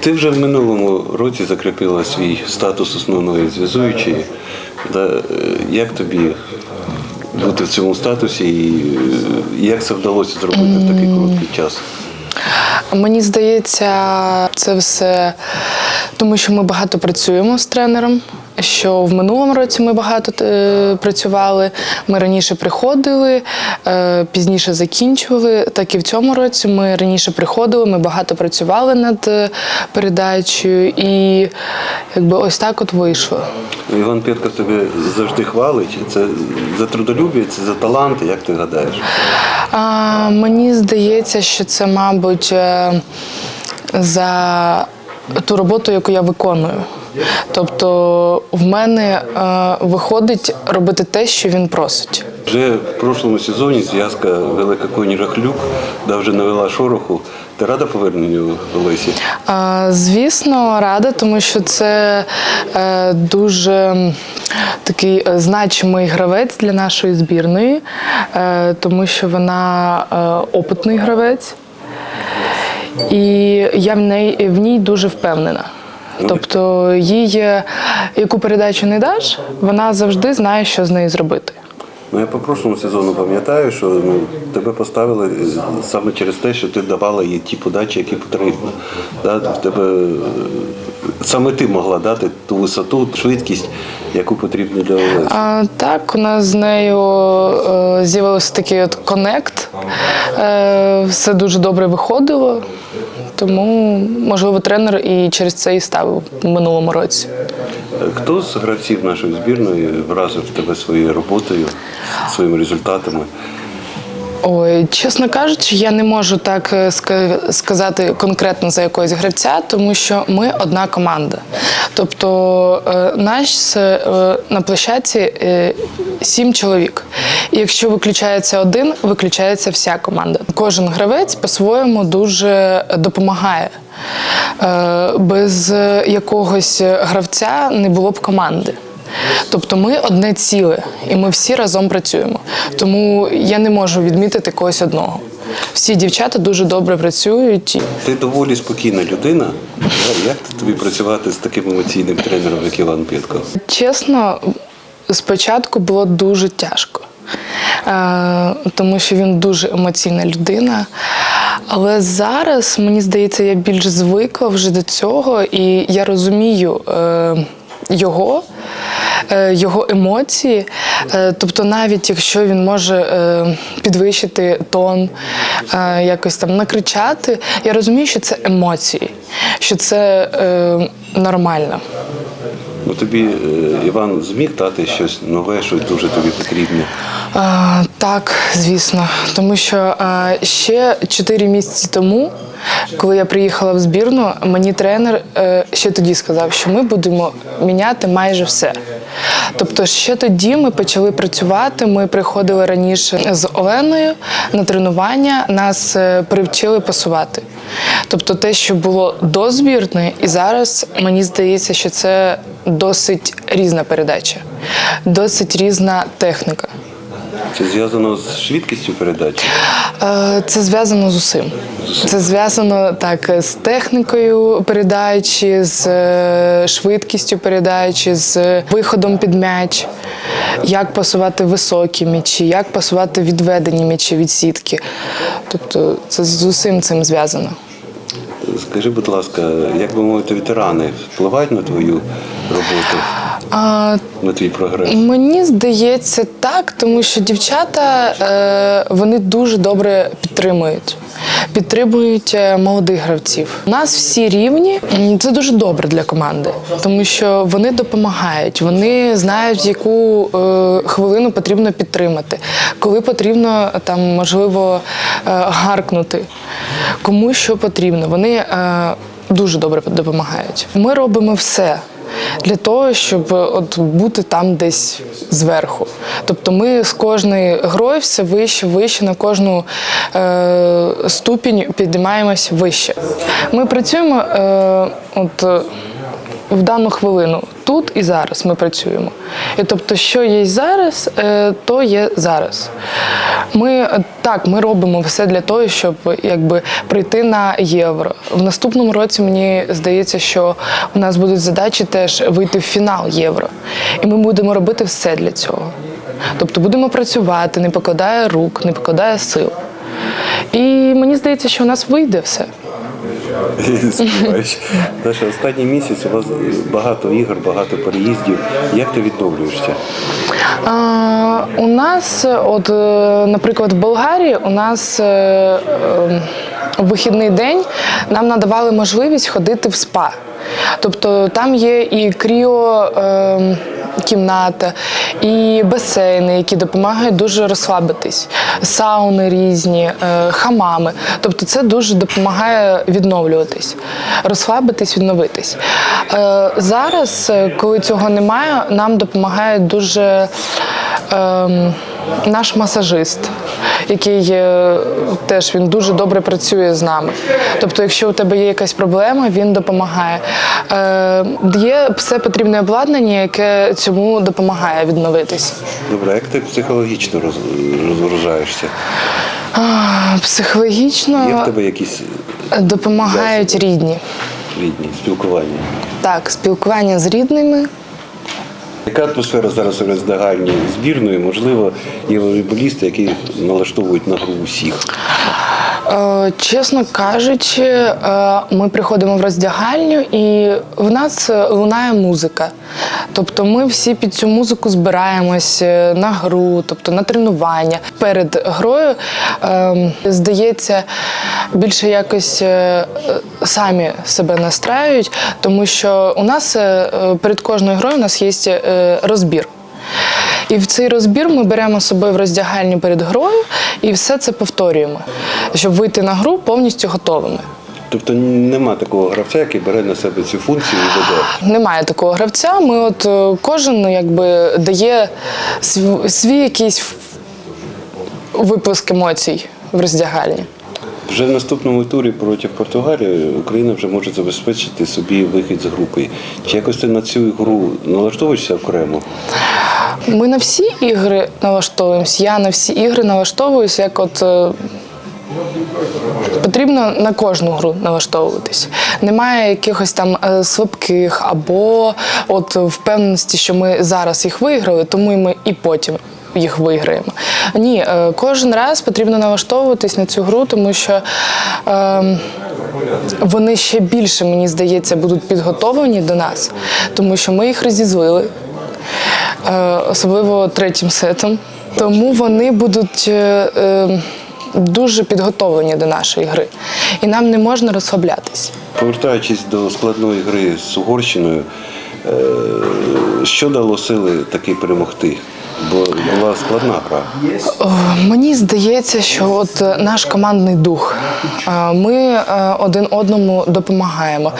Ти вже в минулому році закріпила свій статус основної зв'язуючої. Е, Як тобі бути в цьому статусі і е, як це вдалося зробити в такий короткий час? Мені здається, це все тому, що ми багато працюємо з тренером. Що в минулому році ми багато е, працювали. Ми раніше приходили, е, пізніше закінчували. Так і в цьому році ми раніше приходили, ми багато працювали над е, передачею, і якби ось так от вийшло. Іван Петко тебе завжди хвалить. Це за трудолюбие, це за талант, як ти гадаєш? А, мені здається, що це, мабуть, е, за ту роботу, яку я виконую. Тобто в мене е, виходить робити те, що він просить. Вже в прошлому сезоні зв'язка Велика Коні Рахлюк да, вже навела шороху. Ти рада поверненню Олесі? А, Звісно, рада, тому що це е, дуже такий е, значимий гравець для нашої збірної, е, тому що вона е, опитний гравець, і я в неї в ній дуже впевнена. Тобто, їй е, яку передачу не даш, вона завжди знає, що з нею зробити. Ну я по прошлому сезону пам'ятаю, що ну, тебе поставили саме через те, що ти давала їй ті подачі, які потрібно. Да? В тебе е, саме ти могла дати ту висоту, швидкість, яку потрібно для Олесі. А, так, у нас з нею е, з'явився такий от конект. Е, все дуже добре виходило. Тому, можливо, тренер і через це і ставив в минулому році. Хто з гравців нашої збірної вразив тебе своєю роботою, своїми результатами? Ой, чесно кажучи, я не можу так е, сказати конкретно за якогось гравця, тому що ми одна команда. Тобто е, наш е, на площадці сім чоловік. І якщо виключається один, виключається вся команда. Кожен гравець по-своєму дуже допомагає. Е, Без якогось гравця не було б команди. Тобто ми одне ціле, і ми всі разом працюємо. Тому я не можу відмітити когось одного. Всі дівчата дуже добре працюють. Ти доволі спокійна людина. Як тобі працювати з таким емоційним тренером, як Іван Петко? Чесно, спочатку було дуже тяжко, е, тому що він дуже емоційна людина. Але зараз, мені здається, я більш звикла вже до цього, і я розумію е, його. е, Його емоції, тобто, навіть якщо він може підвищити тон, якось там накричати, я розумію, що це емоції, що це нормально. Ну тобі е, Іван зміг дати щось нове, щось дуже тобі потрібне. А, так, звісно. Тому що а, ще чотири місяці тому, коли я приїхала в збірну, мені тренер е, ще тоді сказав, що ми будемо міняти майже все. Тобто, ще тоді ми почали працювати. Ми приходили раніше з Оленою на тренування, нас е, привчили пасувати. Тобто, те, що було до збірної, і зараз мені здається, що це досить різна передача, досить різна техніка. Це зв'язано з швидкістю передачі. Е, Це зв'язано з усім. Це зв'язано так з технікою передачі, з е, швидкістю передачі, з виходом під м'яч, як пасувати високі м'ячі, як пасувати відведені м'ячі від сітки. Тобто це з усім цим зв'язано. Скажи, будь ласка, як би мовити, ветерани впливають на твою роботу, А, на твій прогрес? Мені здається так, тому що дівчата е, вони дуже добре підтримують. Підтримують е, молодих гравців. У нас всі рівні. Це дуже добре для команди, тому що вони допомагають, вони знають, яку е, хвилину потрібно підтримати, коли потрібно там можливо е, гаркнути, кому що потрібно. Вони е, дуже добре допомагають. Ми робимо все для того, щоб от бути там десь зверху. Тобто ми з кожної грою все вище, вище, на кожну е, ступінь підіймаємось вище. Ми працюємо е, от. В дану хвилину, тут і зараз ми працюємо. І тобто, що є зараз, е, то є зараз. Ми е, так, ми робимо все для того, щоб якби прийти на євро. В наступному році мені здається, що у нас будуть задачі теж вийти в фінал євро. І ми будемо робити все для цього. Тобто будемо працювати, не покладає рук, не покладає сил. І мені здається, що у нас вийде все. Даша, останній місяць у вас багато ігор, багато переїздів. Як ти відновлюєшся? У нас, от, е, наприклад, в Болгарії у нас е, е, вихідний день нам надавали можливість ходити в спа. Тобто там є і кріо е, кімната, і басейни, які допомагають дуже розслабитись, сауни різні, е, хамами. Тобто це дуже допомагає відновлюватись, розслабитись, відновитись. Е, зараз, е, коли цього немає, нам допомагає дуже ем, наш масажист, який е, теж він дуже добре працює з нами. Тобто, якщо у тебе є якась проблема, він допомагає. Е, є все потрібне обладнання, яке цьому допомагає відновитись. Добре, як ти психологічно роз- розгружаєшся? А, Є Психологічно в тебе якісь допомагають рідні. рідні спілкування? Так, спілкування з рідними. Яка атмосфера зараз у роздагальні збірної? Можливо, є волейболісти, які налаштовують на гру усіх. Е, Чесно кажучи, е, ми приходимо в роздягальню і в нас е, лунає музика. Тобто ми всі під цю музику збираємось на гру, тобто на тренування. Перед грою, е, здається, більше якось самі себе настраюють, тому що у нас перед кожною грою у нас є розбір. І в цей розбір ми беремо собою в роздягальню перед грою і все це повторюємо, щоб вийти на гру повністю готовими. Тобто нема такого гравця, який бере на себе цю функцію і веде. Немає такого гравця. Ми от е, кожен ну, якби дає свій, свій якийсь виплеск емоцій в роздягальні. Вже в наступному турі проти Португалії Україна вже може забезпечити собі вихід з групи. Чи якось ти на цю гру налаштовуєшся окремо? Ми на всі ігри налаштовуємось. Я на всі ігри налаштовуюсь, як от. е, Потрібно на кожну гру налаштовуватись. Немає якихось там е, слабких або от впевненості, що ми зараз їх виграли, тому і ми і потім їх виграємо. Ні, е, кожен раз потрібно налаштовуватись на цю гру, тому що е, вони ще більше, мені здається, будуть підготовлені до нас, тому що ми їх розізлили особливо третім сетом. Тому вони будуть е, е, дуже підготовлені до нашої гри. І нам не можна розслаблятись. Повертаючись до складної гри з Угорщиною, е, що дало сили таки перемогти? Бо була складна гра. Мені здається, що от е, наш командний дух. Е, Ми е, один одному допомагаємо.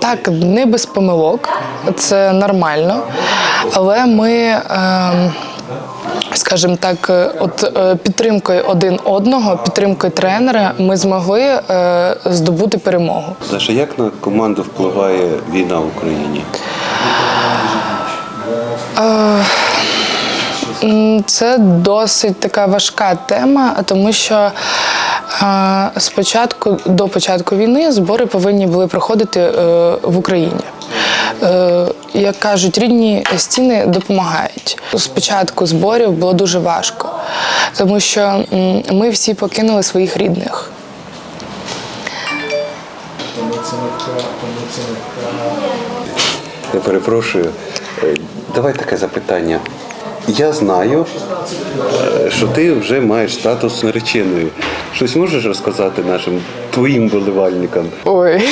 Так, не без помилок, це нормально, але ми. е, Скажімо так, е, от е, підтримкою один одного, підтримкою тренера, ми змогли е, здобути перемогу. Даша, як на команду впливає війна в Україні? М, Це досить така важка тема, тому що спочатку до початку війни збори повинні були проходити е, в Україні. Е, Як кажуть, рідні стіни допомагають. Спочатку зборів було дуже важко, тому що ми всі покинули своїх рідних. Я перепрошую. Е, Давай таке запитання. Я знаю, е, що ти вже маєш статус нареченої. Щось можеш розказати нашим твоїм болівальникам? Ой.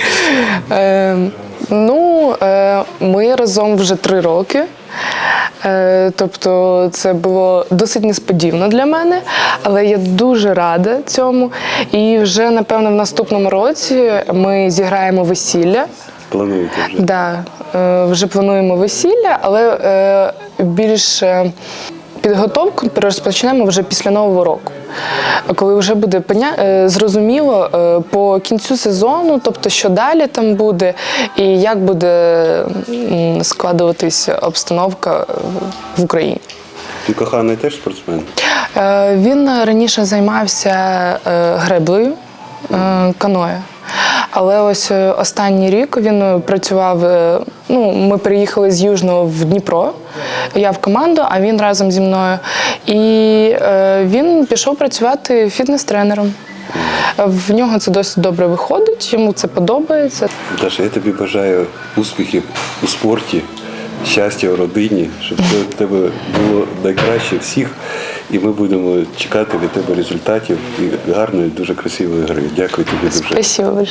е, ну, е, ми разом вже три роки. Е, тобто це було досить несподівано для мене, але я дуже рада цьому. І вже, напевно, в наступному році ми зіграємо весілля. Плануєте вже? Да, е, вже плануємо весілля, але е, більш е, підготовку розпочнемо вже після Нового року. коли вже буде зрозуміло по кінцю сезону, тобто що далі там буде, і як буде м, складуватись обстановка в Україні. Твій коханий теж спортсмен? Він раніше займався греблею, каноє. Але ось е, останній рік він працював. е, Ну, ми переїхали з Южного в Дніпро. Я в команду, а він разом зі мною. І е, він пішов працювати фітнес-тренером. Е, В нього це досить добре виходить, йому це подобається. Даша, я тобі бажаю успіхів у спорті, щастя в родині, щоб це в тебе було найкраще всіх. І ми будемо чекати від тебе результатів і гарної, дуже красивої гри. Дякую тобі дуже. Спасибо.